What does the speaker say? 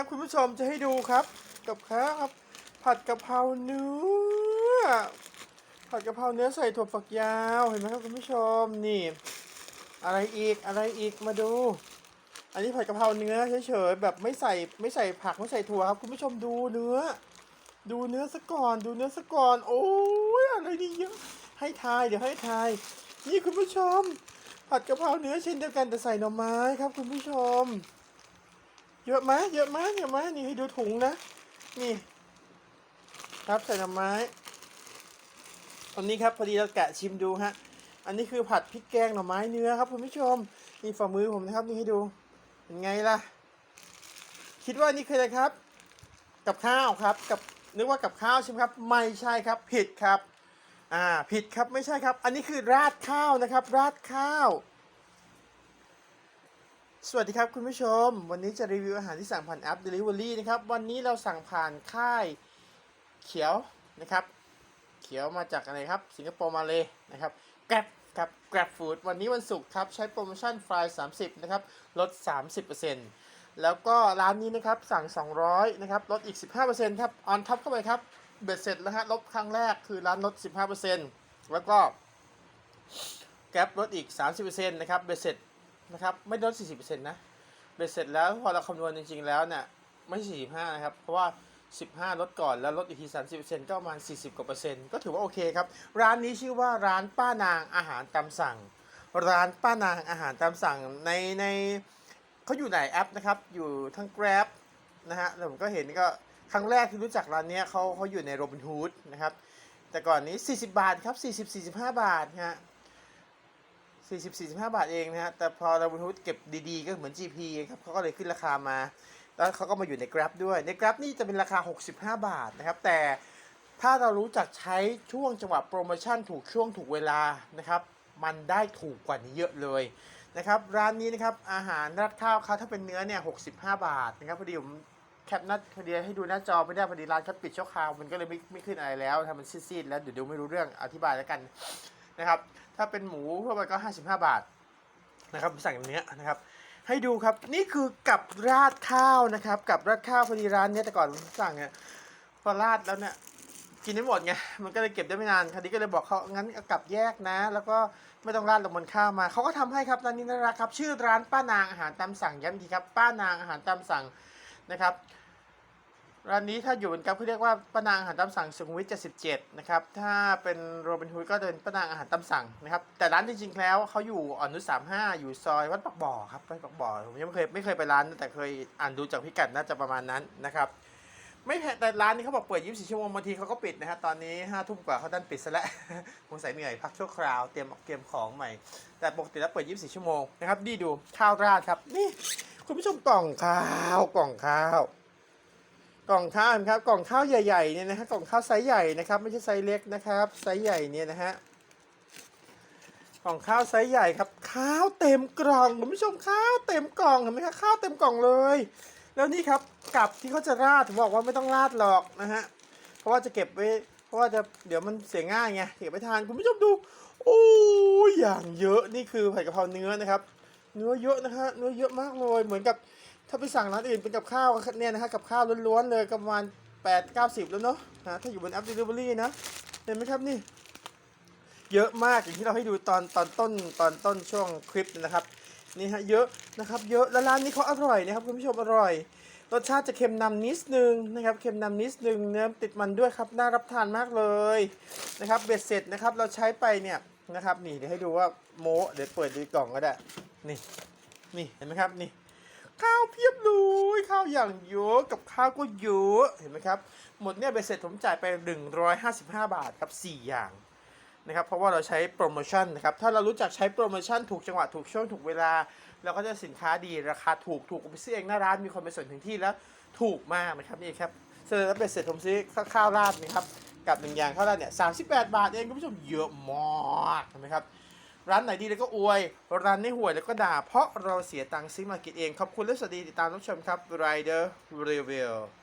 ครับ คุณผู้ชมจะให้ดูครับ กับข้าวครับ ผัดกะเพราเนื้อ ผัดกะเพราเนื้อใส่ถั่วฝักยาวเห็นไหมครับคุณผู้ชมนี่ อะไรอีกอะไรอีกมาดู อันนี้ผัดกะเพราเนื้อเฉยๆแบบไม่ใส่ไม่ใส่ผักไม่ใส่ถั่วครับ คุณผู้ชมดูเนื้อ ดูเนื้อซะก่อน ดูเนื้อซะก่อน โอ้ยอะไรนี่เยอะให้ทายเดี๋ยวให้ทายนี่คุณผู้ชมผัดกะเพราเนื้อเช่นเดียวกันแต่ใส่หน่อไม้ครับคุณผู้ชม เยอะไหมเยอะไหมเยอะไหมนี่ให้ดูถุงนะ นี่ ครับใส่หน่อไม้อันนี้ครับพอดีเราแกะชิมดูฮะ อันนี้คือผัดพริกแกงหน่อไม้เนื้อครับคุณผู้ชมนี่ฝ่ามือผมนะครับนี่ให้ดูเป็นไงล่ะ คิดว่านี่คืออะไรครับ กับข้าวครับ กับนึกว่ากับข้าวใช่ไหมครับ ไม่ใช่ครับ ผิดครับ อ่า ผิดครับไม่ใช่ครับ อันนี้คือราดข้าวนะครับ ราดข้าว สวัสดีครับคุณผู้ชม วันนี้จะรีวิวอาหารที่สั่งผ่านแอป Delivery นะครับ วันนี้เราสั่งผ่านค่ายเขียวนะครับ เขียวมาจากอะไรครับ สิงคโปร์มาเลยนะครับ Grab ครับ Grab Food วันนี้วันศุกร์ครับ ใช้โปรโมชั่นฟราย30 นะครับ ลด 30%แล้วก็ร้านนี้นะครับ สั่ง 200 นะครับ ลดอีก 15%ครับออนท็อปเข้าไปครับ เบ็ดเสร็จแล้วฮะลดครั้งแรกคือร้านลด 15%แล้วก็ Grab ลดอีก 30%นะครับ เบ็ดเสร็จ นะครับ ไม่ลด 40%นะเบ็ดเสร็จแล้วพอเราคำนวณจริงๆแล้วเนี่ยไม่ใช่45 นะครับ เพราะว่า 15 ลดก่อนแล้วลดอีกที 30%ก็ประมาณ 40 กว่าเปอร์เซ็นต์ก็ถือว่าโอเคครับ ร้านนี้ชื่อว่าร้านป้านางอาหารตามสั่ง ร้านป้านางอาหารตามสั่งในในเขาอยู่ในแอปนะครับ อยู่ทั้ง Grab นะฮะแล้วผมก็เห็นก็ครั้งแรกที่รู้จักร้านนี้เขาเขาอยู่ใน Robinhood นะครับ แต่ก่อนนี้ 40 บาทครับ 40-45 บาทฮะ 40 45บาทเองนะฮะแต่พอเราบรรทุกเก็บดีๆ ก็เหมือน GP ครับเขาก็เลยขึ้นราคามา แล้วเขาก็มาอยู่ใน Grab ด้วยใน Grab นี่จะเป็นราคา 65 บาทนะครับ แต่ถ้าเรารู้จักใช้ช่วงจังหวะโปรโมชั่นถูกช่วงถูกเวลานะครับมันได้ถูกกว่านี้เยอะเลยนะครับร้านนี้นะครับอาหารราดข้าวเขาถ้าเป็นเนื้อเนี่ย65 บาทนะครับพอดีผมแคปหน้าพอดีให้ดูหน้าจอไม่ได้พอดีร้านเขาปิดชั่วคราวมันก็เลยไม่ไม่ขึ้นอะไรแล้วทำมันซีดๆแล้วเดี๋ยวดูไม่รู้เรื่องอธิบายแล้วกัน นะครับ ถ้าเป็นหมูทั่วไปก็ 55 บาทนะครับสั่งเนื้อนะครับ ให้ดูครับนี่คือกับราดข้าวนะครับ กับราดข้าวพอดีร้านเนี้ยแต่ก่อนผมสั่งเนี่ยพอราดแล้วเนี่ยกินไม่หมดไงมันก็เลยเก็บได้ไม่นานคราวนี้ก็เลยบอกเขางั้นเอากลับแยกนะ แล้วก็ไม่ต้องราดลงบนข้าวมาเขาก็ทำให้ครับร้านนี้น่ารักครับ ชื่อร้านป้านางอาหารตามสั่งย้ำอีกทีครับ ป้านางอาหารตามสั่งนะครับ ร้านนี้ถ้าอยู่บนกับเขาเรียกว่าป้านางอาหารตามสั่งสุขุมวิท77 นะครับ ถ้าเป็นโรบินฮูดก็เป็นป้านางอาหารตามสั่งนะครับ แต่ร้านจริงๆแล้วเขาอยู่อ่อนนุช35 อยู่ซอยวัดปักบ่อครับวัดปักบ่อผมยังไม่เคยไม่เคยไปร้านแต่เคยอ่านดูจากพิกัดน่าจะประมาณนั้นนะครับ ไม่แพงแต่ร้านนี้เขาบอกเปิด 24 ชั่วโมงบางทีเขาก็ปิดนะฮะตอนนี้5ทุ่มกว่าเขาดันปิดซะแล้วคงใส่เหนื่อยพักชั่วคราวเตรียมเตรียมของใหม่ แต่ปกติแล้วเปิด 24 ชั่วโมงนะครับนี่ดูข้าวราดครับนี่คุณผู้ชมกล่องข้าวกล่องข้าว กล่องข้าวครับกล่องข้าวใหญ่ๆเนี่ยนะฮะกล่องข้าวไซส์ใหญ่นะครับไม่ใช่ไซส์เล็กนะครับไซส์ใหญ่เนี่ยนะฮะกล่องข้าวไซส์ใหญ่ครับข้าวเต็มกล่องคุณผู้ชมข้าวเต็มกล่องเห็นไหมครับข้าวเต็มกล่องเลย แล้วนี่ครับกับที่เขาจะราดผมบอกว่าไม่ต้องราดหรอกนะฮะเพราะว่าจะเก็บไว้เพราะว่าจะเดี๋ยวมันเสียง่ายไงเก็บไว้ทานคุณผู้ชมดูโอ้ยอย่างเยอะนี่คือผัดกะเพราเนื้อนะครับ เนื้อเยอะนะฮะเนื้อเยอะมากเลยเหมือนกับ ถ้าไปสั่งร้านอื่นเป็นกับข้าวเนี่ยนะฮะกับข้าวล้วนๆเลยประมาณ8 90แล้วเนาะนะถ้าอยู่บนแอป Delivery นะเห็นไหมครับนี่ เยอะมากอย่างที่เราให้ดูตอนตอนต้นตอนต้นช่วงคลิปนะครับนี่ฮะเยอะนะครับเยอะแล้วร้านนี้เขาอร่อยนะครับคุณผู้ชมอร่อยรสชาติจะเค็มนำนิดนึงนะครับเค็มนำนิดนึงเนื้อติดมันด้วยครับน่ารับทานมากเลยนะครับเบ็ดเสร็จนะครับเราใช้ไปเนี่ยนะครับนี่เดี๋ยวให้ดูว่าโมเดี๋ยวเปิดดูกล่องก็ได้นี่นี่เห็นไหมครับนี่ ข้าวเพียบเลยข้าวอย่างเยอะกับข้าวก็เยอะเห็นไหมครับ หมดเนี่ยไปเสร็จผมจ่ายไป 155 บาทครับ 4 อย่างนะครับเพราะว่าเราใช้โปรโมชั่นนะครับถ้าเรารู้จักใช้โปรโมชั่นถูกจังหวะถูกช่วงถูกเวลา เราก็จะสินค้าดีราคาถูกถูกไปซื้อเองหน้าร้านมีคนไปส่งถึงที่แล้วถูกมากนะครับนี่ครับเสร็จแล้วไปเสร็จผมซื้อข้าวราดนะครับกับหนึ่งอย่างข้าวราดเนี่ย38บาทเองคุณผู้ชมเยอะมากเห็นไหมครับ ร้านไหนดีแล้วก็อวย ร้านไม่ห่วยแล้วก็ด่า เพราะเราเสียตังค์ซื้อมากินเอง ขอบคุณและสวัสดีติดตามรับชมครับ Rider Review